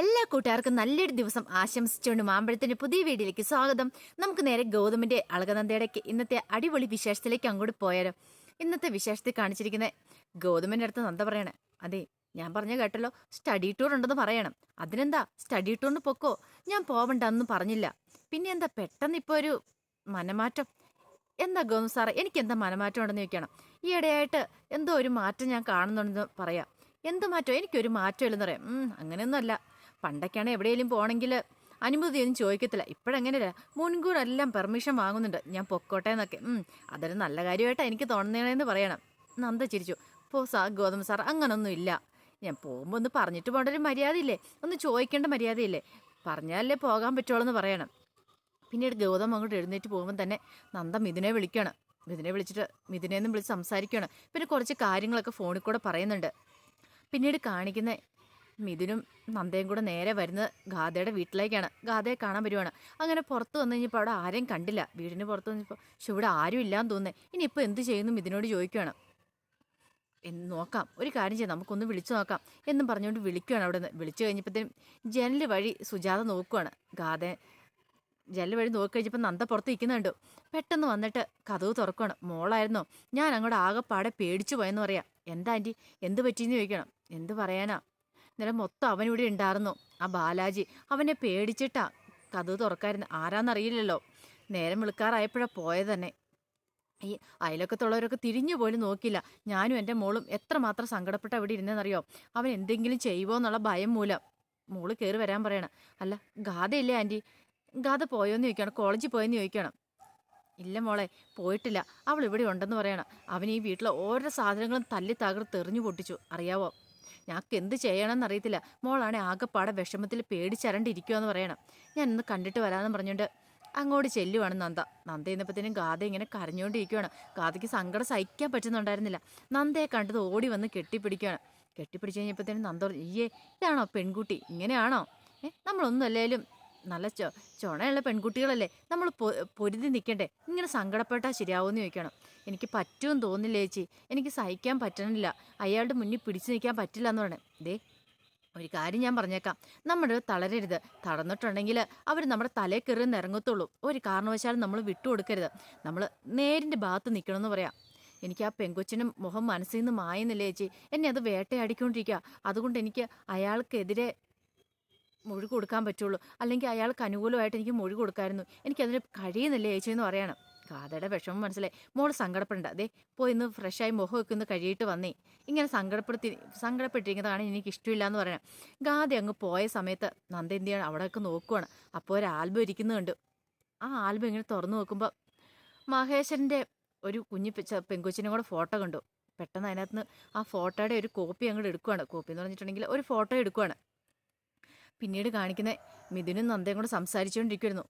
എല്ലാ കൂട്ടുകാർക്കും നല്ലൊരു ദിവസം ആശംസിച്ചുകൊണ്ട് മാമ്പഴത്തിന്റെ പുതിയ വീഡിയോയിലേക്ക് സ്വാഗതം. നമുക്ക് നേരെ ഗൗതമിന്റെ അളകനന്ദയുടെക്ക് ഇന്നത്തെ അടിപൊളി വിശേഷത്തിലേക്ക് അങ്ങോട്ട് പോയാലോ. ഇന്നത്തെ വിശേഷത്തിൽ കാണിച്ചിരിക്കുന്ന ഗൗതമിന്റെ അടുത്ത് നന്ദ പറയണേ. അതെ ഞാൻ പറഞ്ഞ കേട്ടല്ലോ സ്റ്റഡി ടൂർ ഉണ്ടെന്ന് പറയണം. അതിനെന്താ സ്റ്റഡി ടൂറിന് പൊക്കോ? ഞാൻ പോവണ്ടെന്ന് പറഞ്ഞില്ല. പിന്നെ എന്താ പെട്ടെന്ന് ഇപ്പോൾ ഒരു മനമാറ്റം? എന്താ ഗൗതം സാറേ എനിക്ക് എന്താ മനമാറ്റം ഉണ്ടെന്ന് ചോദിക്കണം. ഈ ഇടയായിട്ട് എന്തോ ഒരു മാറ്റം ഞാൻ കാണുന്നുണ്ടെന്ന് പറയാം. എന്ത് മാറ്റം? എനിക്കൊരു മാറ്റം ഇല്ലെന്ന് പറയാം. അങ്ങനെയൊന്നുമല്ല. പണ്ടൊക്കെയാണ് എവിടെയെങ്കിലും പോകണമെങ്കിൽ അനുമതിയൊന്നും ചോദിക്കത്തില്ല. ഇപ്പോഴങ്ങനെയല്ല മുൻകൂർ എല്ലാം പെർമിഷൻ വാങ്ങുന്നുണ്ട്. ഞാൻ പൊക്കോട്ടെ എന്നൊക്കെ. അതൊരു നല്ല കാര്യമായിട്ടാണ് എനിക്ക് തോന്നുന്നതെന്ന് പറയണം. നന്ദ ചിരിച്ചു. പോ സാർ ഗോതമ്പ് സാർ അങ്ങനൊന്നും ഇല്ല. ഞാൻ പോകുമ്പോൾ ഒന്ന് പറഞ്ഞിട്ട് പോകേണ്ട ഒരു മര്യാദയില്ലേ? ഒന്ന് ചോദിക്കേണ്ട മര്യാദയില്ലേ? പറഞ്ഞാലേ പോകാൻ പറ്റുള്ളൂ എന്ന് പറയണം. പിന്നീട് ഗൗതം അങ്ങോട്ട് എഴുന്നേറ്റ് പോകുമ്പോൾ തന്നെ നന്ദ മിഥുനെ വിളിക്കുകയാണ് മിഥുനെ വിളിച്ചിട്ട് മിഥുനെന്നും വിളിച്ച് സംസാരിക്കുകയാണ് പിന്നെ കുറച്ച് കാര്യങ്ങളൊക്കെ ഫോണിൽ കൂടെ പറയുന്നുണ്ട്. പിന്നീട് കാണിക്കുന്ന മിഥുനും നന്ദയും കൂടെ നേരെ വരുന്നത് ഗാഥയുടെ വീട്ടിലേക്കാണ്. ഗാഥയെ കാണാൻ വരുവാണ്. അങ്ങനെ പുറത്ത് വന്നു കഴിഞ്ഞപ്പോൾ അവിടെ ആരെയും കണ്ടില്ല. വീടിന് പുറത്ത് വന്നപ്പോൾ പക്ഷെ ഇവിടെ ആരും ഇല്ലാന്ന് തോന്നുന്നത് ഇനിയിപ്പോൾ എന്ത് ചെയ്യുന്നു? മിഥുനോട് ചോദിക്കുകയാണ് എന്ന് നോക്കാം. ഒരു കാര്യം ചെയ്യാം. നമുക്കൊന്ന് വിളിച്ചു നോക്കാം. എന്നും പറഞ്ഞുകൊണ്ട് വിളിക്കുകയാണ് അവിടെ നിന്ന് വിളിച്ചു കഴിഞ്ഞപ്പോഴത്തേനും ജനൽ വഴി സുജാത നോക്കുവാണ്. ഗാഥ ജനൽ വഴി നോക്കി കഴിഞ്ഞപ്പോൾ നന്ദ പുറത്ത് നിൽക്കുന്നുണ്ട് പെട്ടെന്ന് വന്നിട്ട് കഥവ് തുറക്കുകയാണ് മോളായിരുന്നോ? ഞാൻ അങ്ങോട്ട് ആകെപ്പാടെ പേടിച്ചു പോയെന്ന് പറയാം. എന്താ ആന്റി എന്ത് പറ്റിയെന്ന് ചോദിക്കണം. എന്ത് പറയാനാ? ഇന്നലെ മൊത്തം അവനിവിടെ ഉണ്ടായിരുന്നു. ആ ബാലാജി അവനെ പേടിച്ചിട്ടാ കഥ തുറക്കായിരുന്നു. ആരാന്നറിയില്ലല്ലോ. നേരം വിളിക്കാറായപ്പോഴാ പോയത് തന്നെ. ഈ അയലൊക്കത്തുള്ളവരൊക്കെ തിരിഞ്ഞു പോലും നോക്കില്ല ഞാനും എന്റെ മോളും എത്രമാത്രം സങ്കടപ്പെട്ട അവിടെ ഇരുന്നെന്നറിയോ? അവൻ എന്തെങ്കിലും ചെയ്യുമോ എന്നുള്ള ഭയം മൂലം മോൾ കയറി വരാൻ പറയണം. അല്ല ഗാഥയില്ലേ ആന്റി? ഗാഥ പോയോന്ന് ചോദിക്കണം കോളേജിൽ പോയെന്ന് ചോദിക്കണം. ഇല്ല മോളെ പോയിട്ടില്ല. അവൾ ഇവിടെ ഉണ്ടെന്ന് പറയണം. അവൻ ഈ വീട്ടിലെ ഓരോ സാധനങ്ങളും തല്ലി തകർത്ത് എറിഞ്ഞു പൊട്ടിച്ചു. അറിയാവോ? ഞങ്ങൾക്ക് എന്ത് ചെയ്യണമെന്ന് അറിയത്തില്ല മോളാണെ ആകെപ്പാടെ വിഷമത്തിൽ പേടിച്ചരണ്ടിരിക്കുമെന്ന് പറയണം. ഞാൻ ഇന്ന് കണ്ടിട്ട് വരാമെന്ന് പറഞ്ഞുകൊണ്ട് അങ്ങോട്ട് ചെല്ലുവാണ് നന്ദ. നന്ദ ഇന്നപ്പത്തേനും ഗാഥ ഇങ്ങനെ കരഞ്ഞുകൊണ്ടിരിക്കുകയാണ് ഗാഥയ്ക്ക് സങ്കടം സഹിക്കാൻ പറ്റുന്നുണ്ടായിരുന്നില്ല. നന്ദയെ കണ്ടത് ഓടി വന്ന് കെട്ടിപ്പിടിക്കുകയാണ് കെട്ടിപ്പിടിച്ച് കഴിഞ്ഞപ്പോഴത്തേനും നന്ദ അയ്യേ ഇതാണോ പെൺകുട്ടി? ഇങ്ങനെയാണോ? ഏ നമ്മളൊന്നും അല്ലേലും നല്ല ചൊ ചുണയുള്ള പെൺകുട്ടികളല്ലേ? നമ്മൾ പൊരുതി നിൽക്കണ്ടേ ഇങ്ങനെ സങ്കടപ്പെട്ടാൽ ശരിയാവുമെന്ന് ചോദിക്കണം. എനിക്ക് പറ്റുമെന്ന് തോന്നില്ല ചേച്ചി? എനിക്ക് സഹിക്കാൻ പറ്റണില്ല. അയാളുടെ മുന്നിൽ പിടിച്ചു നിൽക്കാൻ പറ്റില്ല എന്ന് പറഞ്ഞു ദേ ഒരു കാര്യം ഞാൻ പറഞ്ഞേക്കാം. നമ്മൾ തളരരുത്. തളർന്നിട്ടുണ്ടെങ്കിൽ അവർ നമ്മുടെ തലയിൽ കയറി ഇറങ്ങത്തുള്ളൂ. ഒരു കാരണവശാലും നമ്മൾ വിട്ടുകൊടുക്കരുത്. നമ്മൾ നേരിന്റെ ഭാഗത്ത് നിൽക്കണമെന്ന് പറയാം. എനിക്ക് ആ പെങ്കൊച്ചിനും മുഖം മനസ്സിൽ നിന്ന് മായുന്നില്ല ചേച്ചി? എന്നെ അത് വേട്ടയാടിക്കൊണ്ടിരിക്കുക അതുകൊണ്ട് എനിക്ക് അയാൾക്കെതിരെ മൊഴി കൊടുക്കാൻ പറ്റുള്ളൂ. അല്ലെങ്കിൽ അയാൾക്ക് അനുകൂലമായിട്ട് എനിക്ക് മൊഴി കൊടുക്കായിരുന്നു. എനിക്കതിന് കഴിയുന്നില്ല ചേച്ചി എന്ന് പറയണം. കാതയുടെ വിഷമം മനസ്സിലായി. മോൾ സങ്കടപ്പെടണ്ട. അതെ പോയി ഇന്ന് ഫ്രഷായി മുഖമൊക്കെ വെക്കുന്ന കഴിയിട്ട് വന്നേ. ഇങ്ങനെ സങ്കടപ്പെടുത്തി സങ്കടപ്പെട്ടിരിക്കുന്നതാണ് എനിക്ക് ഇഷ്ടമില്ല എന്ന് പറയണം. ഗാഥ അങ്ങ് പോയ സമയത്ത് നന്ദ എന്ത് ചെയ്യണം? അവിടെയൊക്കെ നോക്കുവാണ്. അപ്പോൾ ഒരു ആൽബം ഇരിക്കുന്നുണ്ട്. ആ ആൽബം ഇങ്ങനെ തുറന്നു നോക്കുമ്പോൾ മഹേശ്വരന്റെ ഒരു കുഞ്ഞു പെങ്കൊച്ചിനെ കൂടെ ഫോട്ടോ കണ്ടു. പെട്ടെന്ന് അതിനകത്ത് ആ ഫോട്ടോയുടെ ഒരു കോപ്പി അങ്ങോട്ട് എടുക്കുവാണ്. കോപ്പി എന്ന് പറഞ്ഞിട്ടുണ്ടെങ്കിൽ ഒരു ഫോട്ടോ എടുക്കുവാണ്. പിന്നീട് കാണിക്കുന്ന മിഥുനും നന്ദയും കൂടെ സംസാരിച്ചുകൊണ്ടിരിക്കുന്നു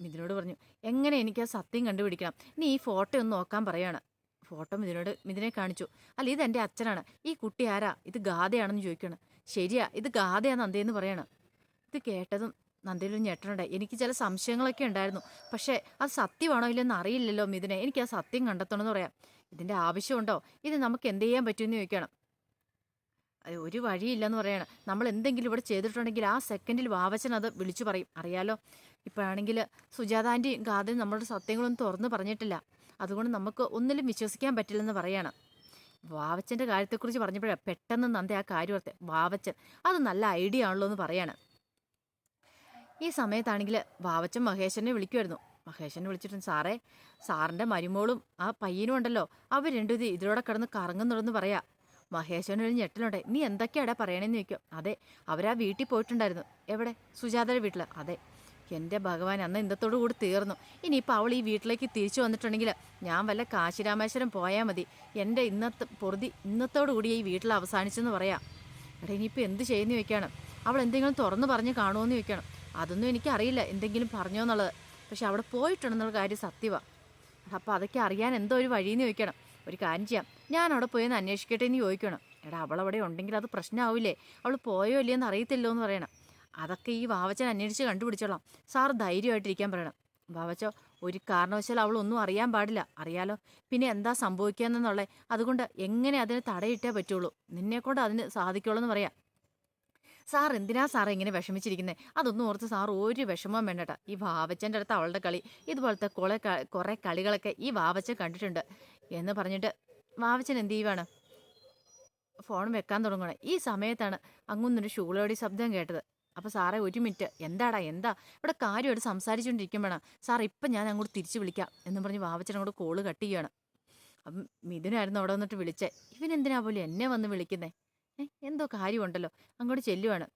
മിഥുനോട് പറഞ്ഞു എങ്ങനെ എനിക്ക് ആ സത്യം കണ്ടുപിടിക്കണം? നീ ഈ ഫോട്ടോ ഒന്ന് നോക്കാൻ പറയാണ്. ഫോട്ടോ മിഥുനോട് മിഥുനെ കാണിച്ചു. അല്ല ഇത് എന്റെ അച്ഛനാണ്. ഈ കുട്ടി ആരാ? ഇത് ഗാഥയാണെന്ന് ചോദിക്കണം ശരിയാ ഇത് ഗാഥയാ നന്ദയെന്ന് പറയണം. ഇത് കേട്ടതും നന്ദയിൽ ഒരു ഞെട്ടനുണ്ടായി എനിക്ക് ചില സംശയങ്ങളൊക്കെ ഉണ്ടായിരുന്നു. പക്ഷേ അത് സത്യമാണോ ഇല്ലെന്ന് അറിയില്ലല്ലോ മിഥുനെ. എനിക്ക് ആ സത്യം കണ്ടെത്തണമെന്ന് പറയാം. ഇതിന്റെ ആവശ്യമുണ്ടോ? ഇത് നമുക്ക് എന്ത് ചെയ്യാൻ പറ്റുമെന്ന് ചോദിക്കണം ഒരു വഴിയില്ലെന്ന് പറയണം. നമ്മൾ എന്തെങ്കിലും ഇവിടെ ചെയ്തിട്ടുണ്ടെങ്കിൽ ആ സെക്കൻഡിൽ വാവച്ചൻ അത് വിളിച്ചു പറയും. അറിയാലോ? ഇപ്പോഴാണെങ്കിൽ സുജാത ആന്റി ഗാഥയും നമ്മളുടെ സത്യങ്ങളൊന്നും തുറന്നു പറഞ്ഞിട്ടില്ല. അതുകൊണ്ട് നമുക്ക് ഒന്നിലും വിശ്വസിക്കാൻ പറ്റില്ലെന്ന് പറയണം. വാവച്ചന്റെ കാര്യത്തെക്കുറിച്ച് പറഞ്ഞപ്പോഴാണ് പെട്ടെന്ന് നന്ദി ആ കാര്യം ഓർത്തെ വാവച്ചൻ അത് നല്ല ഐഡിയ ആണല്ലോ എന്ന് പറയാണ്. ഈ സമയത്താണെങ്കിൽ വാവച്ചൻ മഹേശനെ വിളിക്കുമായിരുന്നു മഹേശനെ വിളിച്ചിട്ടുണ്ട് സാറേ സാറിന്റെ മരുമോളും ആ പയ്യനും ഉണ്ടല്ലോ. അവർ രണ്ടും ഇതിലൂടെ കിടന്ന് കറങ്ങുന്നുണ്ടെന്ന് പറയാ. മഹേശ്വരൻ ഒരു ഞെട്ടലുണ്ട്. നീ എന്തൊക്കെയാടാ പറയണേന്ന് ചോദിക്കും. അതെ അവരാ വീട്ടിൽ പോയിട്ടുണ്ടായിരുന്നു. എവിടെ? സുജാതയുടെ വീട്ടിൽ അതെ. എന്റെ ഭഗവാൻ അന്ന് ഇന്നത്തോടു കൂടി തീർന്നു. ഇനിയിപ്പോൾ അവൾ ഈ വീട്ടിലേക്ക് തിരിച്ചു വന്നിട്ടുണ്ടെങ്കിൽ ഞാൻ വല്ല കാശിരാമേശ്വരം പോയാൽ മതി. എന്റെ ഇന്നത്തെ പൊറുതി ഇന്നത്തോടു കൂടി ഈ വീട്ടിൽ അവസാനിച്ചെന്ന് പറയാം. എടാ ഇനിയിപ്പോൾ എന്ത് ചെയ്യുന്നു ചോദിക്കണം. അവൾ എന്തെങ്കിലും തുറന്നു പറഞ്ഞ് കാണുമെന്ന് ചോദിക്കണം. അതൊന്നും എനിക്കറിയില്ല. എന്തെങ്കിലും പറഞ്ഞോ എന്നുള്ളത്. പക്ഷെ അവിടെ പോയിട്ടുണ്ടെന്നുള്ള കാര്യം സത്യമാണ് അപ്പോൾ അതൊക്കെ അറിയാൻ എന്തോ ഒരു വഴിയെന്ന് ചോദിക്കണം. ഒരു കാര്യം ചെയ്യാം. ഞാൻ അവിടെ പോയി ഒന്ന് അന്വേഷിക്കട്ടെ എന്ന് ചോദിക്കണം. എടാ അവൾ അവിടെ ഉണ്ടെങ്കിൽ അത് പ്രശ്നമാവില്ലേ അവൾ പോയോ ഇല്ലയെന്ന് അറിയത്തില്ലോ എന്ന് പറയണം. അതൊക്കെ ഈ വാവച്ചൻ അന്വേഷിച്ച് കണ്ടുപിടിച്ചോളാം. സാർ ധൈര്യമായിട്ടിരിക്കാൻ പറയണം. വാവച്ചോ ഒരു കാരണവശാൽ അവൾ ഒന്നും അറിയാൻ പാടില്ല. അറിയാലോ? പിന്നെ എന്താ സംഭവിക്കാന്നെന്നുള്ളത് അതുകൊണ്ട് എങ്ങനെ അതിന് തടയിട്ടേ പറ്റുള്ളൂ? നിന്നെക്കൊണ്ട് അതിന് സാധിക്കുള്ളൂ എന്ന് പറയാം. സാർ എന്തിനാ സാർ ഇങ്ങനെ വിഷമിച്ചിരിക്കുന്നത് അതൊന്നും ഓർത്ത് സാർ ഒരു വിഷമവും വേണ്ട ഈ വാവച്ചന്റെ അടുത്ത് അവളുടെ കളി ഇതുപോലത്തെ കുറെ കുറേ കളികളൊക്കെ ഈ വാവച്ചൻ കണ്ടിട്ടുണ്ട് എന്ന് പറഞ്ഞിട്ട് വാവച്ചൻ എന്ത് ചെയ്യുവാണ്? ഫോൺ വെക്കാൻ തുടങ്ങണേ ഈ സമയത്താണ് അങ്ങൊന്നൊരു ഷൂളോടി ശബ്ദം കേട്ടത്. അപ്പൊ സാറേ ഒരു മിനിറ്റ്. എന്താടാ എന്താ? ഇവിടെ കാര്യമായിട്ട് സംസാരിച്ചുകൊണ്ടിരിക്കുമ്പോഴാണ് സാർ ഇപ്പം ഞാൻ അങ്ങോട്ട് തിരിച്ചു വിളിക്കാം എന്ന് പറഞ്ഞ് വാവച്ചൻ അങ്ങോട്ട് കോൾ കട്ട് ചെയ്യാണ് അപ്പം മിഥുനായിരുന്നു അവിടെ വന്നിട്ട് വിളിച്ചേ. ഇവനെന്തിനാ പോലും എന്നെ വന്ന് വിളിക്കുന്നേ? എന്തോ കാര്യമുണ്ടല്ലോ. അങ്ങോട്ട് ചെല്ലുവാണ്.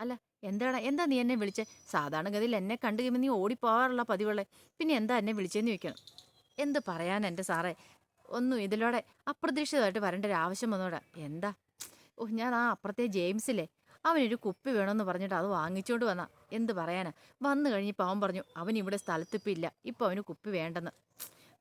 അല്ല എന്താടാ എന്താ നീ എന്നെ വിളിച്ചേ? സാധാരണഗതിയിൽ എന്നെ കണ്ടു കഴിയുമ്പോൾ നീ ഓടിപ്പോവാറുള്ള പതിവുള്ളേ പിന്നെ എന്താ എന്നെ വിളിച്ചേന്ന് ചോദിക്കണം. എന്ത് പറയാൻ എന്റെ സാറേ? ഒന്നും ഇതിലൂടെ അപ്രതീക്ഷിതമായിട്ട് വരേണ്ട ഒരു ആവശ്യം വന്നോടെ. എന്താ? ഓ ഞാൻ ആ അപ്പുറത്തെ ജെയിംസിലേ അവനൊരു കുപ്പി വേണമെന്ന് പറഞ്ഞിട്ട് അത് വാങ്ങിച്ചുകൊണ്ട് വന്നാ. എന്ത് പറയാനാ? വന്നു കഴിഞ്ഞപ്പോൾ അവൻ പറഞ്ഞു അവൻ ഇവിടെ സ്ഥലത്തിപ്പില്ല ഇപ്പം അവന് കുപ്പി വേണ്ടെന്ന്.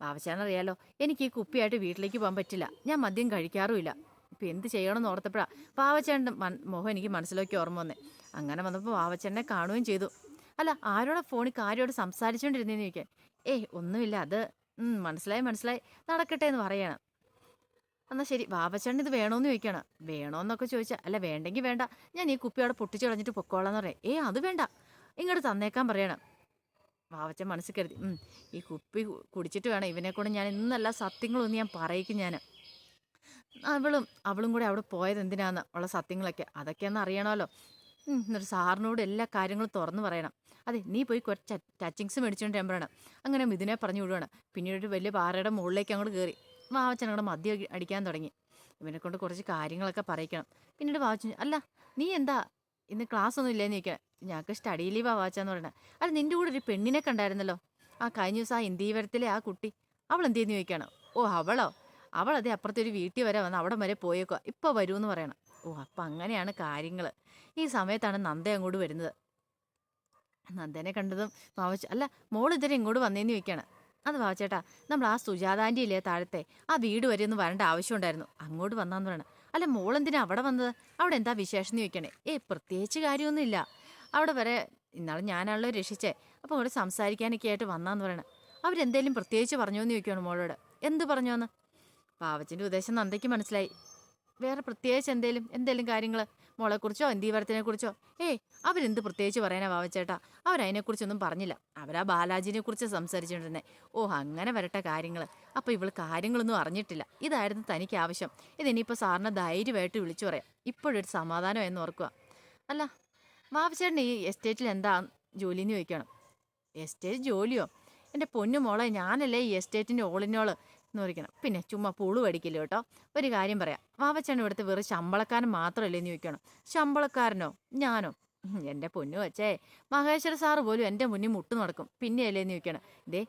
ബാബച്ചാനറിയാലോ എനിക്ക് ഈ കുപ്പിയായിട്ട് വീട്ടിലേക്ക് പോകാൻ പറ്റില്ല. ഞാൻ മദ്യം കഴിക്കാറുമില്ല ഇപ്പം എന്ത് ചെയ്യണമെന്ന് ഓർത്തപ്പോഴാണ് പാവച്ചേട്ടന്റെ മൻ മുഖം എനിക്ക് മനസ്സിലാക്കി ഓർമ്മ വന്നേ. അങ്ങനെ വന്നപ്പോൾ പാവച്ചേട്ടനെ കാണുകയും ചെയ്തു. അല്ല ആരോടെ ഫോണിൽ കാര്യമായിട്ട് സംസാരിച്ചുകൊണ്ടിരുന്നേന്ന് ചോദിക്കാൻ? ഏയ് ഒന്നുമില്ല. അത് മനസ്സിലായി മനസ്സിലായി. നടക്കട്ടെ എന്ന് പറയണം. എന്നാ ശരി ബാബച്ചേട്ടൻ ഇത് വേണോന്ന് ചോദിക്കണം. വേണോന്നൊക്കെ ചോദിച്ചാൽ അല്ല വേണ്ടെങ്കിൽ വേണ്ട. ഞാൻ ഈ കുപ്പി അവിടെ പൊട്ടിച്ചു കളഞ്ഞിട്ട് പൊക്കോളാന്ന് പറയാം. ഏ അത് വേണ്ട. ഇങ്ങോട്ട് തന്നേക്കാൻ പറയണം. ബാബച്ചൻ മനസ്സിൽ കരുതി. ഈ കുപ്പി കുടിച്ചിട്ട് വേണം. ഇവനെ കൊണ്ട് ഞാൻ ഇന്നല്ല സത്യങ്ങളൊന്നും ഞാൻ പറയിക്കും ഞാൻ അവളും അവളും കൂടെ അവിടെ പോയത് എന്തിനാന്ന് ഉള്ള സത്യങ്ങളൊക്കെ. അതൊക്കെയൊന്ന് അറിയണമല്ലോ ഉം, സാറിനോട് എല്ലാ കാര്യങ്ങളും തുറന്നു പറയണം. അതെ നീ പോയി കുറച്ച് ടച്ചിങ്സ് മേടിച്ചുകൊണ്ട് പറയണം. അങ്ങനെ മിഥുനെ പറഞ്ഞു വിടുവാണ്. പിന്നീട് ഒരു വലിയ പാറയുടെ മുകളിലേക്ക് അങ്ങോട്ട് കയറി വാവച്ചൻ അങ്ങോട്ട് മദ്യം അടിക്കാൻ തുടങ്ങി. ഇവനെ കൊണ്ട് കുറച്ച് കാര്യങ്ങളൊക്കെ പറയിക്കണം. പിന്നീട് വാവച്ചൻ അല്ല നീ എന്താ? ഇന്ന് ക്ലാസ് ഒന്നും ഇല്ലേന്ന് ചോദിക്കാൻ ഞങ്ങൾക്ക് സ്റ്റഡി ലീവാ വാച്ചാന്ന് പറയണേ. അല്ല നിന്റെ കൂടെ ഒരു പെണ്ണിനെ കണ്ടായിരുന്നല്ലോ? ആ കഴിഞ്ഞ ദിവസം ആ ഇന്ത്യവരത്തിലെ ആ കുട്ടി. അവൾ എന്ത് ചെയ്യുന്നു ചോദിക്കണം. ഓ അവളോ? അവൾ അതേ അപ്പുറത്തെ ഒരു വീട്ടിൽ വരെ വന്ന് അവിടെ വരെ പോയേക്കുക ഇപ്പോൾ വരുമെന്ന് പറയണം. ഓ അപ്പം അങ്ങനെയാണ് കാര്യങ്ങൾ ഈ സമയത്താണ് നന്ദ അങ്ങോട്ട് വരുന്നത്. നന്ദനെ കണ്ടതും വാവച്ച അല്ല മോൾ ഇതുവരെ ഇങ്ങോട്ട് വന്നേന്ന് ചോദിക്കാണ്. അത് വാവച്ചേട്ടാ നമ്മൾ ആ സുജാതാന്റെ ഇല്ലേ താഴത്തെ ആ വീട് വരെ ഒന്ന് വരേണ്ട ആവശ്യമുണ്ടായിരുന്നു. അങ്ങോട്ട് വന്നാന്ന് പറയണം. അല്ല മോൾ എന്തിനാ അവിടെ വന്നത്? അവിടെ എന്താ വിശേഷം എന്ന് ചോദിക്കണേ. ഏ പ്രത്യേകിച്ച് കാര്യമൊന്നുമില്ല അവിടെ വരെ ഇന്നാളെ ഞാനാണല്ലോ രക്ഷിച്ചേ. അപ്പോൾ അവിടെ സംസാരിക്കാനൊക്കെ ആയിട്ട് വന്നാന്ന് പറയണേ. അവരെന്തേലും പ്രത്യേകിച്ച് പറഞ്ഞോ എന്ന് ചോദിക്കുകയാണ് മോളോട്. എന്ത് പറഞ്ഞോന്ന്? പാവച്ചിന്റെ ഉദ്ദേശം നന്ദയ്ക്ക് മനസ്സിലായി. വേറെ പ്രത്യേകിച്ച് എന്തേലും എന്തേലും കാര്യങ്ങൾ മോളെക്കുറിച്ചോ എന്തീവരത്തിനെ കുറിച്ചോ ഏയ് അവരെന്ത് പ്രത്യേകിച്ച് പറയാനാ വാവച്ചേട്ടാ? അവരതിനെക്കുറിച്ചൊന്നും പറഞ്ഞില്ല. അവരാ ബാലാജിനെ കുറിച്ച് സംസാരിച്ചുകൊണ്ടിരുന്നേ ഓ അങ്ങനെ വരട്ടെ കാര്യങ്ങൾ അപ്പോൾ ഇവൾ കാര്യങ്ങളൊന്നും അറിഞ്ഞിട്ടില്ല. ഇതായിരുന്നു തനിക്ക് ആവശ്യം. ഇതിനിപ്പോൾ സാറിനെ ധൈര്യമായിട്ട് വിളിച്ചു പറയാം. ഇപ്പോഴൊരു സമാധാനം എന്ന് ഓർക്കുക അല്ല വാവച്ചേട്ടൻ ഈ എസ്റ്റേറ്റിൽ എന്താ ജോലി എന്ന് ചോദിക്കണം? എസ്റ്റേറ്റ് ജോലിയോ? എന്റെ പൊന്നു മോളെ ഞാനല്ലേ ഈ എസ്റ്റേറ്റിന്റെ ഓളിനോൾ എന്ന് പറയണം പിന്നെ ചുമ്മാ പുളു അടിക്കില്ല കേട്ടോ? ഒരു കാര്യം പറയാം. വാവച്ചേട്ടൻ ഇവിടുത്തെ വെറും ശമ്പളക്കാരൻ മാത്രമല്ലേ എന്ന് ചോദിക്കണം. ശമ്പളക്കാരനോ? ഞാനോ? എന്റെ പൊന്നു വച്ചേ മഹേശ്വര സാറ് പോലും എന്റെ മുന്നിൽ മുട്ടു നടക്കും. പിന്നെയല്ലേ എന്ന് ചോദിക്കണം. ഇതേ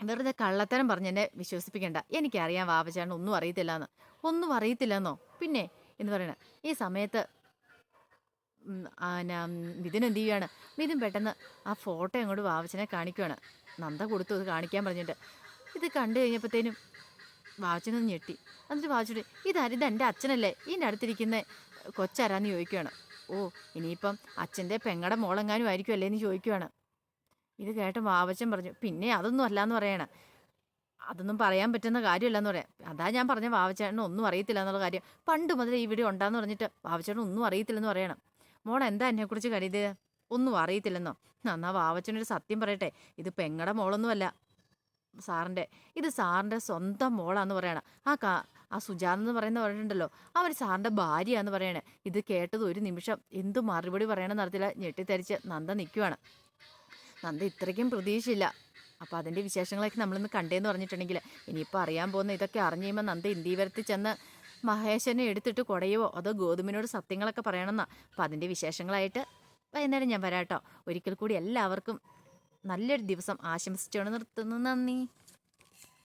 വെറുതെ കള്ളത്തരം പറഞ്ഞ് എന്നെ വിശ്വസിപ്പിക്കണ്ട. എനിക്കറിയാം വാവച്ചാണ് ഒന്നും അറിയത്തില്ല എന്ന് ഒന്നും അറിയത്തില്ലെന്നോ? പിന്നെ എന്ന് പറയണ. ഈ സമയത്ത് മിഥുൻ എന്ത് ചെയ്യുകയാണ് മിഥുൻ പെട്ടെന്ന് ആ ഫോട്ടോ അങ്ങോട്ട് വാവച്ചനെ കാണിക്കുവാണ്. നന്ദ കൊടുത്തു അത് കാണിക്കാൻ പറഞ്ഞിട്ട്. ഇത് കണ്ടു കഴിഞ്ഞപ്പോഴത്തേനും വാവച്ചനെ ഞെട്ടി. എന്നിട്ട് വാവച്ചോട് ഇതാ ഇത് എന്റെ അച്ഛനല്ലേ? ഇതിന്റെ അടുത്തിരിക്കുന്ന കൊച്ചാരാന്ന് ചോദിക്കുകയാണ് ഓ ഇനിയിപ്പം അച്ഛന്റെ പെങ്ങടെ മോളെങ്ങാനും ആയിരിക്കും അല്ലേ എന്ന് ചോദിക്കുവാണ്. ഇത് കേട്ട് വാവച്ചൻ പറഞ്ഞു പിന്നെ അതൊന്നും അല്ലാന്ന് പറയണം. അതൊന്നും പറയാൻ പറ്റുന്ന കാര്യമല്ലെന്ന് പറയാം. അതാ ഞാൻ പറഞ്ഞ വാവച്ചേട്ടന് ഒന്നും അറിയത്തില്ല എന്നുള്ള കാര്യം. പണ്ട് മുതൽ ഈ വീഡിയോ ഉണ്ടാന്ന് പറഞ്ഞിട്ട് വാവച്ചേട്ടൻ ഒന്നും അറിയത്തില്ലെന്ന് പറയണം. മോൾ എന്താ എന്നെക്കുറിച്ച് കരുതിയത് ഒന്നും അറിയത്തില്ലെന്നോ? എന്നാ വാവച്ചനൊരു സത്യം പറയട്ടെ. ഇത് പെങ്ങടെ മോളൊന്നുമല്ല സാറിന്റെ. ഇത് സാറിന്റെ സ്വന്തം മോളാന്ന് പറയണം. ആ കാ ആ സുജാത എന്ന് പറയുന്ന പറഞ്ഞിട്ടുണ്ടല്ലോ. അവൻ സാറിന്റെ ഭാര്യയാന്ന് പറയണേ. ഇത് കേട്ടത് ഒരു നിമിഷം എന്ത് മറുപടി പറയണം നടത്തില്ല ഞെട്ടിത്തരിച്ച് നന്ദ നിൽക്കുവാണ് നന്ദ ഇത്രയ്ക്കും പ്രതീക്ഷയില്ല. അപ്പോൾ അതിന്റെ വിശേഷങ്ങളൊക്കെ നമ്മളിന്ന് കണ്ടേന്ന് പറഞ്ഞിട്ടുണ്ടെങ്കിൽ ഇനിയിപ്പോൾ അറിയാൻ പോകുന്ന ഇതൊക്കെ അറിഞ്ഞു കഴിയുമ്പോൾ നന്ദ ഇന്ത്യവരത്തിൽ ചെന്ന് മഹേശനെ എടുത്തിട്ട് കുടയുവോ? അതോ ഗോതുമിനോട് സത്യങ്ങളൊക്കെ പറയണമെന്നാ? അപ്പോൾ അതിന്റെ വിശേഷങ്ങളായിട്ട് വൈകുന്നേരം ഞാൻ വരാട്ടോ. ഒരിക്കൽ കൂടി എല്ലാവർക്കും നല്ലൊരു ദിവസം ആശംസിച്ചുകൊണ്ട് നിർത്തുന്നു. നന്ദി.